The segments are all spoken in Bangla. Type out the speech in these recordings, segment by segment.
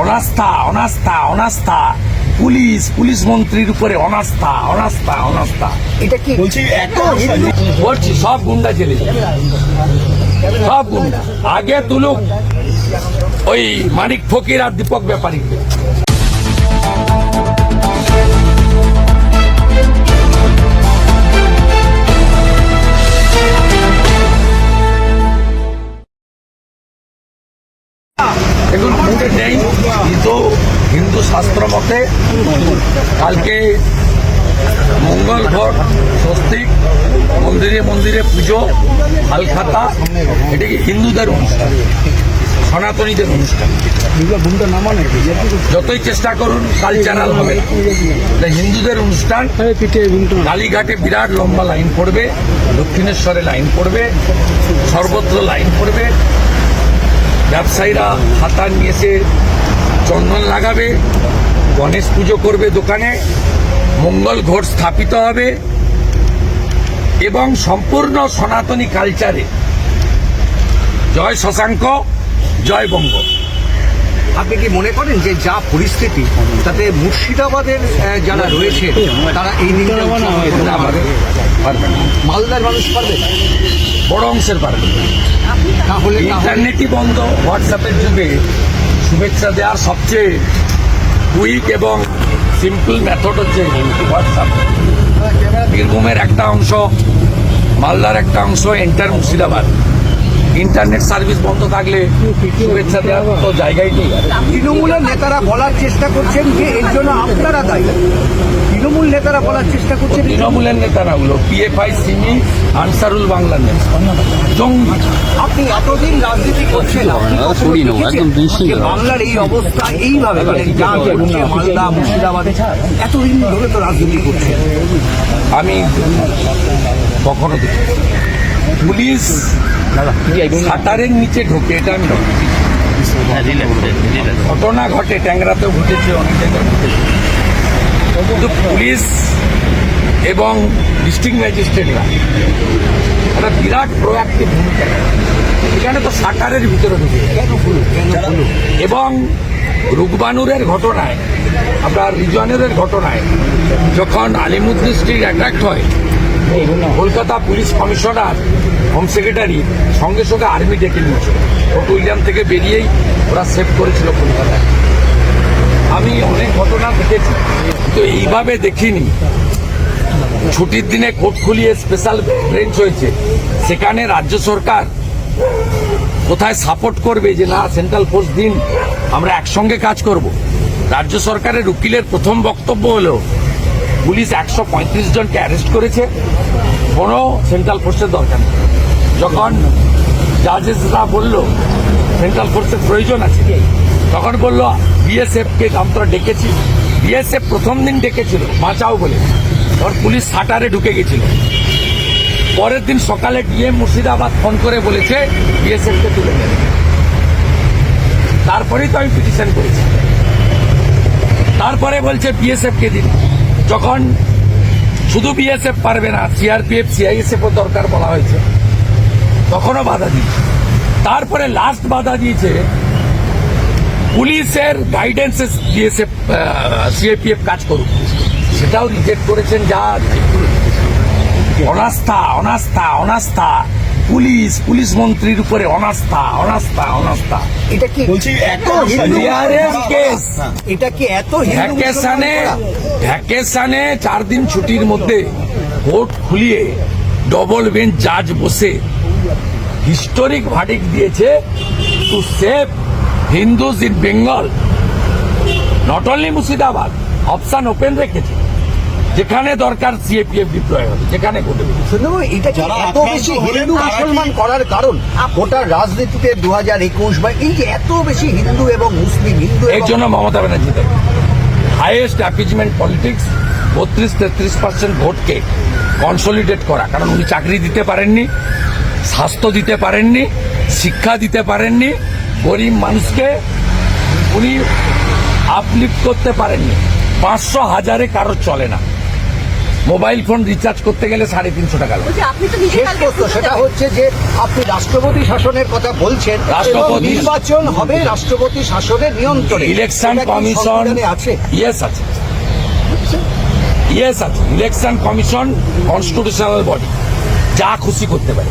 অনাস্থা অনাস্থা অনাস্থা পুলিশ পুলিশ মন্ত্রীর উপরে অনাস্থা অনাস্থা অনাস্থা। এটা কি? বলছি এত বলছি সব গুন্ডা জেলে। সব গুন্ডা। আগে তুলুক ওই মানিক ফকির আর দীপক ব্যাপারীকে। এগুলো মুখে নেই। কিন্তু হিন্দু শাস্ত্র মতে কালকে মঙ্গল ঘট স্বস্তিক মন্দিরে মন্দিরে পুজো, হালখাতা, এটা কি হিন্দুদের অনুষ্ঠান? সনাতনীদের অনুষ্ঠান। যতই চেষ্টা করুন কালচারাল হবে। হিন্দুদের অনুষ্ঠান। কালীঘাটে বিরাট লম্বা লাইন পড়বে, দক্ষিণেশ্বরে লাইন পড়বে, সর্বত্র লাইন পড়বে। ব্যবসায়ীরা হাতা নিয়ে এসে চন্দন লাগাবে গণেশ পুজো করবে দোকানে মঙ্গল ঘট স্থাপিত হবে এবং সম্পূর্ণ সনাতনী কালচারে। জয় শশাঙ্ক জয় বঙ্গ। আপনি কি মনে করেন যে যা পরিস্থিতি তাতে মুর্শিদাবাদের যারা রয়েছে তারা এই দিনটা উদযাপন মালদার মানুষ পারবে? বড় অংশের পারবে। তাহলে ইন্টারনেটই বন্ধ, হোয়াটসঅ্যাপের যুগে শুভেচ্ছা দেওয়ার সবচেয়ে কুইক এবং সিম্পল মেথড হচ্ছে হোয়াটসঅ্যাপ। বীরভূমের একটা অংশ, মালদার একটা অংশ, এন্টার মুর্শিদাবাদ। ইন্টারনেট সার্ভিস বন্ধ থাকলে শুভেচ্ছা দেওয়ার তো জায়গাই নেই। তৃণমূলের নেতারা বলার চেষ্টা করছেন যে এর জন্য আপনারা দায়ী। তৃণমূল নেতারা বলার চেষ্টা করছেন তৃণমূলের নেতারা হলো পিএফআই সিমি আনসারুল বাংলার নেতা জঙ্গি। আপনি এতদিন রাজনীতি করছেন বাংলার এই অবস্থা এইভাবে মানে মালদা মুর্শিদাবাদে এতদিন ধরে তো রাজনীতি করছেন। আমি কখনো দেখি পুলিশ সাঁতারের নিচে ঢোকে এটা আমি ঘটনা ঘটে ট্যাংরাতেও ঘটেছে অনেক জায়গায় ঘটেছে। কিন্তু পুলিশ এবং ডিস্ট্রিক্ট ম্যাজিস্ট্রেটরা একটা বিরাট প্রোয়াক্টিভ ভূমিকা এখানে তো সাঁতারের ভিতরে ঢুকে এবং রুকবানুরের ঘটনায় আপনার রিজওয়ানুরের ঘটনায় যখন আলিমুদ্দিন স্ট্রিট অ্যাট্রাক্ট হয় Kolkata police commissioner, home secretary, সঙ্গে সঙ্গে আর্মি ডেকে নিয়েছিল ফোর্ট উইলিয়াম থেকে বেরিয়েই ওরা সেভ করেছিল কলকাতায়। আমি অনেক ঘটনা দেখেছি, কিন্তু এইভাবে দেখিনি। ছুটির দিনে কোর্ট খুলিয়ে স্পেশাল বেঞ্চ হয়েছে। সেখানে রাজ্য সরকার কোথায় সাপোর্ট করবে যে না সেন্ট্রাল ফোর্স দিন, আমরা একসঙ্গে কাজ করব। রাজ্য সরকারের উকিলের প্রথম বক্তব্য হলো পুলিশ একশো পঁয়ত্রিশ জনকে অ্যারেস্ট করেছে। কোনো সেন্ট্রাল ফোর্সের দরকার নেই। যখন জাজেসরা বলল সেন্ট্রাল ফোর্সের প্রয়োজন আছে তখন বলল বিএসএফকে আমরা ডেকেছি বিএসএফ প্রথম দিন ডেকেছিল, বাঁচাও বলে। তখন পুলিশ সাটারে ঢুকে গেছিল। পরের দিন সকালে ডিএম মুর্শিদাবাদ ফোন করে বলেছে বিএসএফকে তুলে নেবে তারপরেই তো আমি পিটিশন করেছি। তারপরে বলছে বিএসএফ কে দিন। যখন শুধু বিএসএফ পারবে না সিআরপিএফ সিআইএসএফ দরকার বলা হয়েছে, তখনও বাধা দিয়েছে। তারপরে লাস্ট বাধা দিয়েছে, পুলিশের গাইডেন্সে বিএসএফ সিআইপিএফ কাজ করুক। সেটাও রিজেক্ট করেছেন যা অনাস্থা অনাস্থা অনাস্থা। পুলিশ পুলিশ মন্ত্রীর উপরে অনাস্থা অনাস্থা অনাস্থা। এটা কি? বলছি এত কেস? এটা কি এত হিন্দু ভ্যাকেশনে ভ্যাকেশনে চার দিন ছুটির মধ্যে কোর্ট খুলিয়ে ডবল বেঞ্চ জাজ বসে হিস্টোরিক ভার্ডিক দিয়েছে to save Hindus in Bengal not only Murshidabad option open রেখেছে। যেখানে দরকার সিএপিএফ ডিপ্লয় হবে যেখানে ঘটবে। এটা কি এত বেশি হিন্দু মুসলমান করার কারণ? গোটা রাজনীতিতে দু হাজার একুশ বা এই যে এত বেশি হিন্দু এবং মুসলিম হিন্দু এর জন্য মমতা ব্যানার্জি দেবে হাইয়েস্ট অ্যাপিজমেন্ট পলিটিক্স বত্রিশ তেত্রিশ পার্সেন্ট ভোটকে কনসলিডেট করা। কারণ উনি চাকরি দিতে পারেননি স্বাস্থ্য দিতে পারেননি শিক্ষা দিতে পারেননি গরিব মানুষকে উনি আপলিফ্ট করতে পারেননি। পাঁচশো হাজারে কারোর চলে না। মোবাইল ফোন রিচার্জ করতে গেলে সাড়ে তিনশো টাকা লাগে। শেষ প্রশ্ন সেটা হচ্ছে যে আপনি রাষ্ট্রপতি শাসনের কথা বলছেন রাষ্ট্রপতি- নির্বাচন হবে রাষ্ট্রপতি শাসনের নিয়ন্ত্রণে। ইলেকশন কমিশন আছে? ইয়েস আছে। ইয়েস আছে। ইলেকশন কমিশন কনস্টিটিউশনাল বডি যা খুশি করতে পারে।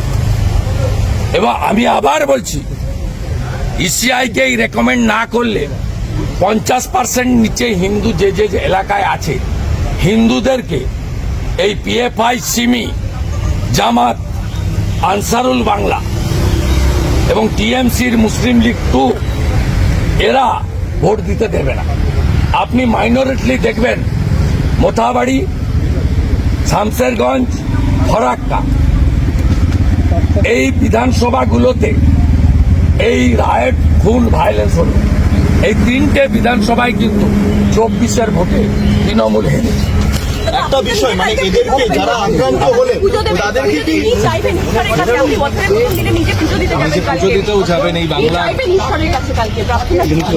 এবং আমি আবার বলছি ইসিআই কে রেকমেন্ড না করলে পঞ্চাশ পার্সেন্ট নিচে হিন্দু যে যে এলাকায় আছে হিন্দুদেরকে এই পিএফআই সিমি জামাত আনসারুল বাংলা এবং টিএমসির মুসলিম লীগ টু, এরা ভোট দিতে দেবে না। আপনি মাইনরিটি দেখবেন, মোথাবাড়ি, শামসেরগঞ্জ, ফরাক্কা। এই বিধানসভাগুলোতে এই রায়ট খুন ভায়োলেন্স হল। এই তিনটে বিধানসভায় কিন্তু চব্বিশের ভোটে তৃণমূল হেরেছে। একটা বিষয় মানে এদেরকে যারা আক্রান্ত হলে তাদেরকে কি কি চাইবেন ঈশ্বরের কাছে আপনি বছরের প্রথম দিনে নিজে পুজো দিতেও যাবেন এই বাংলা?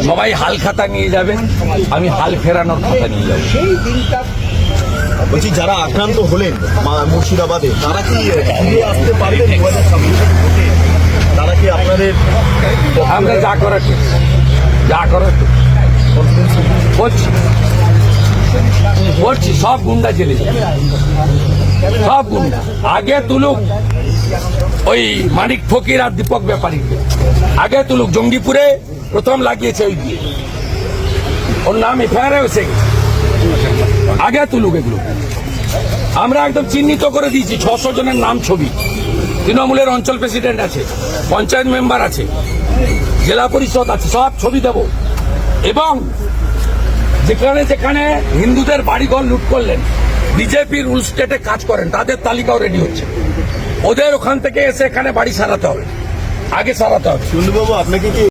সবাই হাল খাতা নিয়ে যাবেন আমি হাল ফেরানোর খাতা নিয়ে যাব। সেই দিনটা বলছি যারা আক্রান্ত হলেন মুর্শিদাবাদে তারা কি ফিরে আসতে পারবেন দু হাজার তারা কি আপনাদের আমরা যা করার যা করার। করছি। করছি, সব গুন্ডা জেলে সব গুন্ডা। আগে তুলুক ওই মানিক ফকির আর দীপক ব্যাপারীকে আগে তুলুক জঙ্গিপুরে প্রথম লাগিয়েছে ওই ওর নাম এফআইআর হয়েছে। আগে তুলুক এগুলো। আমরা একদম চিহ্নিত করে দিয়েছি, ছশো জনের নাম ছবি। তৃণমূলের অঞ্চল প্রেসিডেন্ট আছে, পঞ্চায়েত মেম্বার আছে, জেলা পরিষদ আছে, সব ছবি দেব। এবং যেখানে যেখানে হিন্দুদের বাড়িঘর লুট করলেন বিজেপি রুল স্টেটে কাজ করেন, তাদের তালিকাও রেডি হচ্ছে। ওদের ওখান থেকে এসে এখানে বাড়ি সারাতে হবে, আগে সারাতে হবে। আপনাকে কি